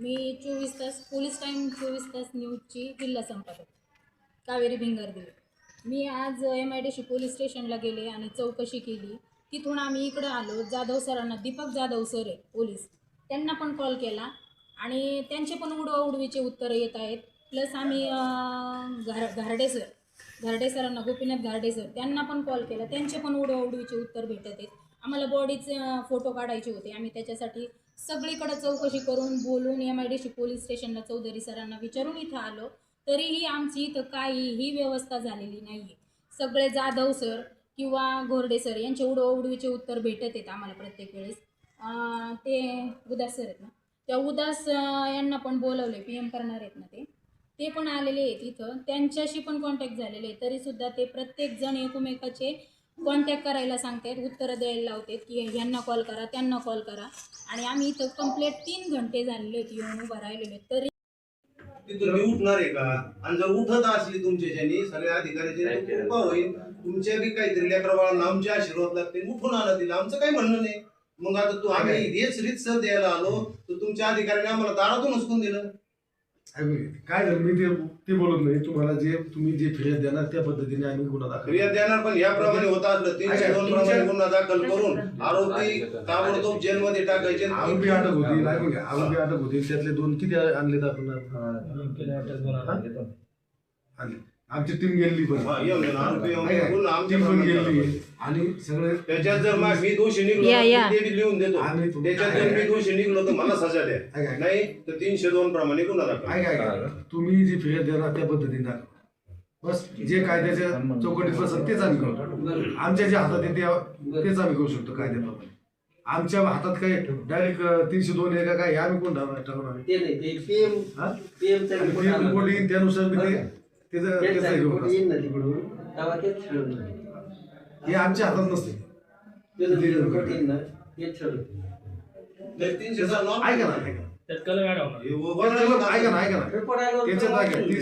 मी चोवीस तास police time चोवीस तास न्यूजची जिल्हा संपादक कावेरी भिंगारदेवी. मी आज M I D C police स्टेशनला गेले आणि चौकशी केली. तिथून आम्ही इकडं आलो. जाधव सरांना दीपक जाधव सर आहे पोलीस. त्यांना पण कॉल केला. आणि त्यांचे पण उडवाउडवीचे उत्तरं येत आहेत. प्लस आम्ही अं, घार घारडे सर घारडे सरांना गोपीनाथ घारडे सर त्यांना पण कॉल केला. त्यांचे पण उडवाउडवीचे उत्तर भेटत आहेत. आम्हाला बॉडीचे फोटो काढायचे होते. आम्ही त्याच्यासाठी सगळीकडे चौकशी करून बोलून M I D C police स्टेशनला चौधरी सरांना विचारून इथं आलो. तरीही आमची इथं काहीही व्यवस्था झालेली नाही आहे सगळे जाधव सर किंवा घोरडे सर यांचे उडवडवीचे उत्तर भेटत आहेत आम्हाला प्रत्येक वेळेस. ते उदास सर आहेत ना. त्या उदास यांना पण बोलवले पी एम करणार आहेत ना ते. ते पण आलेले आहेत इथं. त्यांच्याशी पण कॉन्टॅक्ट झालेले आहे तरीसुद्धा ते प्रत्येकजण एकमेकाचे कॉन्टॅक्ट करायला सांगतात उत्तरं द्यायला लावतात की ह्यांना कॉल करा त्यांना कॉल करा. आणि आम्ही इथं कंप्लीट तीन घंटे झालेले आहेत येऊन उभं राहिलेलो तरी ती तुम्ही उठणार आहे का? आणि जर उठत असली तुमच्याच्यानी सगळ्या अधिकाऱ्याचे कृपा होईल. तुमच्या बी काहीतरी लेकरा बाळांना आमचे आशीर्वाद लागते उठून आणा तिला. आमचं काही म्हणणं नाही. मग आता तू आम्ही हेच रीत सर द्यायला आलो. तर तुमच्या अधिकाऱ्याने आम्हाला दारातून हुसकून दिलं. काय झालं? मी ते ते बोलत नाही. तुम्हाला जे तुम्ही जे फिर्याद देणार त्या पद्धतीने आम्ही गुन्हा दाखल फिर्याद देणार पण याप्रमाणे होत असलं तीनशे दोन प्रमाणे गुन्हा दाखल करून आरोपी ताबडतोब जेलमध्ये टाकायचे. आरोपी अटक होती आरोपी अटक होती. त्यातले दोन किती आणले आपण? आणले. आमची टीम गेली पण. हा? आमच्या टीम पण गेली आणि सगळे त्याच्यात जर मा- मी दोषी निघलो या, या. तर ते बी लिहून देतो. आम्ही तुम- त्याच्यात जर मी दोषी निघलो तर मला सजा द्या. ऐका. नाही तर तीनशे दोन प्रमाणे गुन्हा दाखल. ऐका ऐका. तुम्ही जी फिर्याद देणार त्या पद्धतीने दाखवा. बस जे कायद्याच्या चौकटीत बसेल तेच आम्ही करतो आमच्या जे हातात येते तेच आम्ही करू शकतो कायद्याप्रमाणे. आमच्या हातात काय डायरेक्ट तीनशे दोन आहे का काय हे आम्ही कोण ठरवणार? ठरवणार आहे? ते नाही ते पीएम हा? पीएमचा आणि ते रिपोर्ट येईन त्यानुसार बी ते त्याचं त्याचं हे होणार. ना तिकडून तेव्हा तेच ठरवणार हे आमच्या हातात नसते. येईल ना तेच नॉर्मल. ऐका ना ऐका हे वर- ऐका ना ऐका ना. रिपोर्ट आल्यावर त्याच्यात ऐका तीनशे